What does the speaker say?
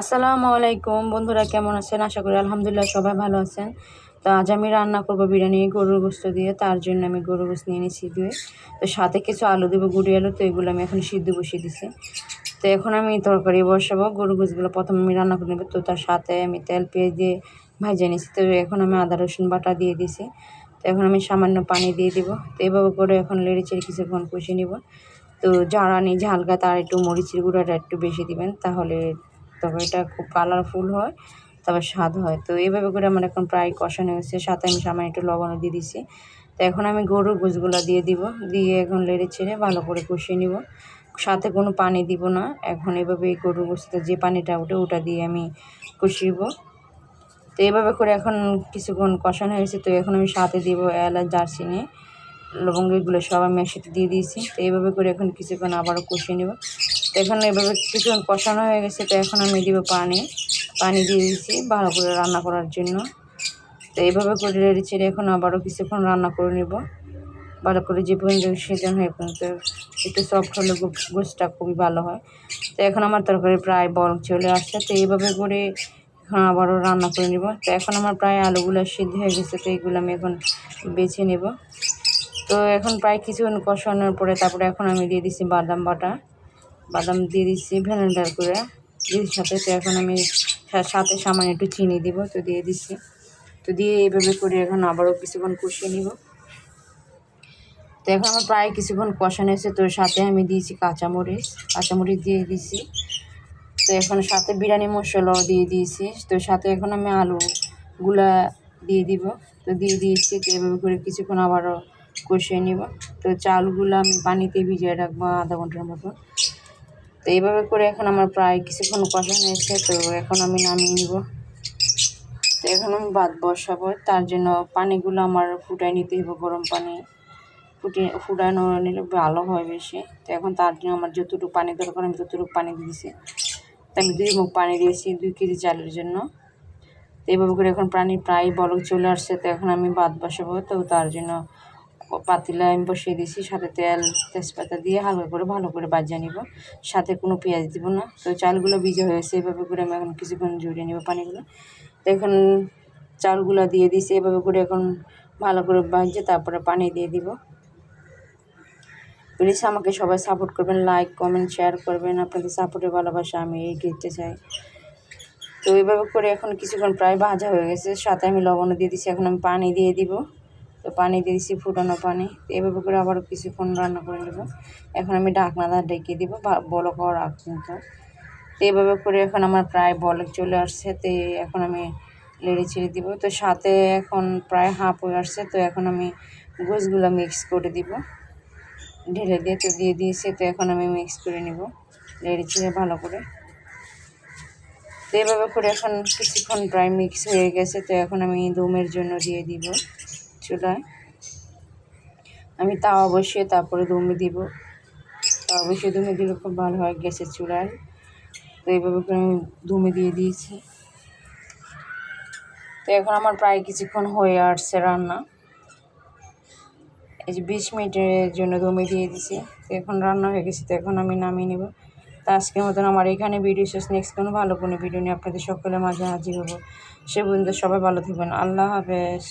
আসসালামু আলাইকুম। বন্ধুরা, কেমন আছেন? আশা করি আলহামদুলিল্লাহ সবাই ভালো আছেন। তো আজ আমি রান্না করব বিরিয়ানি গরুর গোস্ত দিয়ে। তার জন্য আমি গরুর গোস্ত নিয়ে নিয়েছি দিয়ে। তো সাথে কিছু আলু দেবো, গুড়ি আলু। তো এগুলো আমি এখন সিদ্ধ বসিয়ে দিছি। তো এখন আমি তরকারি বসাবো গরু গোস্তগুলো প্রথমে আমি রান্না করে নেব। তো তার সাথে আমি তেল, পেঁয়াজ দিয়ে ভাজে নিয়েছি। তো এখন আমি আদা, রসুন বাটা দিয়ে দিছি। তো এখন আমি সামান্য পানি দিয়ে দিব। তো এভাবে করে এখন লেড়ে চেড়ে কিছুক্ষণ কষিয়ে নিব। তো জ্বালানি ঝালকা তার একটু মরিচের গুঁড়াটা একটু বেশি দিবেন, তাহলে তরকারিটা খুব কালারফুল হয়, তবে স্বাদ হয়। তো এইভাবে করে আমার এখন প্রায় কষানো হয়েছে, সাথে আমি সামান্য একটু লবণও দিয়ে দিছি তো এখন আমি গরুর গোছগুলো দিয়ে দিব, দিয়ে এখন লেড়ে ছেড়ে ভালো করে কষিয়ে নিব। সাথে কোনো পানি দিব না, এখন এভাবে গরুর গোছতে যে পানিটা ওঠে ওটা দিয়ে আমি কষিব তো এইভাবে করে এখন কিছুক্ষণ কষানো হয়েছে, তো এখন আমি সাথে দিব এলাচ, দারচিনি, লবঙ্গ, এগুলো সব আমি একসাথে দিয়ে দিয়েছি। তো এইভাবে করে এখন কিছুক্ষণ আবারও কষিয়ে নেব। এখন এভাবে কিছুক্ষণ কষানো হয়ে গেছে, তো এখন আমি দিব পানি পানি দিয়ে দিয়েছি ভালো করে রান্না করার জন্য। তো এইভাবে করে রেড়ে ছেড়ে এখন আবারও কিছুক্ষণ রান্না করে নেব। ভালো করে যে পর্যন্ত সেজন হয়ে পর্যন্ত একটু সফট হলে গোসটা খুবই ভালো হয়। তো এখন আমার তরকারি প্রায় বরং চলে আসছে, তো এইভাবে করে এখন আবারও রান্না করে নেব। তো এখন আমার প্রায় আলুগুলো সিদ্ধ হয়ে গেছে, তো এইগুলো আমি এখন বেছে নেব। তো এখন প্রায় কিছুক্ষণ কষানোর পরে তারপরে এখন আমি দিয়ে দিচ্ছি বাদাম বাটা। বাদাম দিয়ে দিচ্ছি ভ্যানেন্ডার করে দিয়ে সাথে তো এখন আমি সাথে সামান্য একটু চিনি দিব, তো দিয়ে দিচ্ছি। তো দিয়ে এইভাবে করে এখন আবারও কিছুক্ষণ কষিয়ে নিব। তো এখন আমার প্রায় কিছুক্ষণ কষানো এসে তো সাথে আমি দিয়েছি কাঁচামরিচ কাঁচামরিচ দিয়ে দিয়েছি তো এখন সাথে বিরিয়ানি মশলাও দিয়ে দিয়েছি, তো সাথে এখন আমি আলুগুলা দিয়ে দিব। তো দিয়ে দিয়েছি, তো এভাবে করে কিছুক্ষণ আবারও কষিয়ে নিব। তো চালগুলো আমি পানিতে ভিজিয়ে রাখব আধা ঘণ্টার মতো। তো এইভাবে করে এখন আমার প্রায় কিছুক্ষণ কষানো এসে তো এখন আমি নামিয়ে নিব। তো এখন আমি ভাত বসাবো, তার জন্য পানিগুলো আমার ফুটাই নিতে হবে গরম পানি ফুটিয়ে ফুটানো নিলে ভালো হয় বেশি। তো এখন তার জন্য আমার যতটুকু পানি দরকার, আমি ততটুকু পানি দিয়েছি তো আমি দুই মুখ পানি দিয়েছি দুই কেজি চালের জন্য। তো এইভাবে করে এখন প্রাণী প্রায় বলক চলে আসছে, তো এখন আমি ভাত বসাবো, তো তার জন্য পাতিলা আমি বসিয়ে দিয়েছি, সাথে তেল, তেজপাতা দিয়ে হালকা করে ভালো করে বাজিয়ে নিব। সাথে কোনো পেঁয়াজ দিব না। তো চালগুলো ভিজে হয়েছে, এভাবে করে আমি এখন কিছুক্ষণ জড়িয়ে নেব পানিগুলো। তো এখন চালগুলো দিয়ে দিয়েছি, এভাবে করে এখন ভালো করে বাজিয়ে তারপরে পানি দিয়ে দিব। প্লিজ আমাকে সবাই সাপোর্ট করবেন লাইক কমেন্ট শেয়ার করবেন। আপনাদের সাপোর্টে ভালোবাসা আমি এগিয়ে চাই তো এইভাবে করে এখন কিছুক্ষণ প্রায় ভাজা হয়ে গেছে। সাথে আমি লবণও দিয়ে দিচ্ছি এখন আমি পানি দিয়ে দিব। তো পানি দিয়ে দিচ্ছি ফুটানো পানি। এভাবে করে আবার কিছুক্ষণ রান্না করে নেব। এখন আমি ঢাকনাদার ডেকে দিব বলক হওয়ার আগ পর্যন্ত। তো এভাবে করে এখন আমার প্রায় বলক চলে আসছে, তো এখন আমি লেড়ে ছেড়ে দিব। তো সাথে এখন প্রায় হাফ হয়ে আসছে, তো এখন আমি গোছগুলো মিক্স করে দিব। ঢেলে দিয়ে, তো দিয়ে দিয়েছে, তো এখন আমি মিক্স করে নেব লেড়ে ছেড়ে ভালো করে। তো এভাবে করে এখন কিছুক্ষণ প্রায় মিক্স হয়ে গেছে, তো এখন আমি দমের জন্য দিয়ে দিব। চুলায় আমি তাওয়া বসিয়ে তারপরে দমে দিব। তাওয়া বসিয়ে দমে দিলে খুব ভালো হয় গ্যাসের চুলায় তো এইভাবে করে আমি দমে দিয়ে দিয়েছি। তো এখন আমার প্রায় কিছুক্ষণ হয়ে আসছে রান্না। এই যে বিশ মিনিটের জন্য দমে দিয়ে দিছি তো এখন রান্না হয়ে গেছে, তো এখন আমি নামিয়ে নেব। তো আজকের মতন আমার এখানে ভিডিও শেষ। নেক্সট কোনো ভালো কোনো ভিডিও নিয়ে আপনাদের সকলের মাঝে হাজির হব। সে পর্যন্ত সবাই ভালো থাকবেন। আল্লাহ হাফেজ।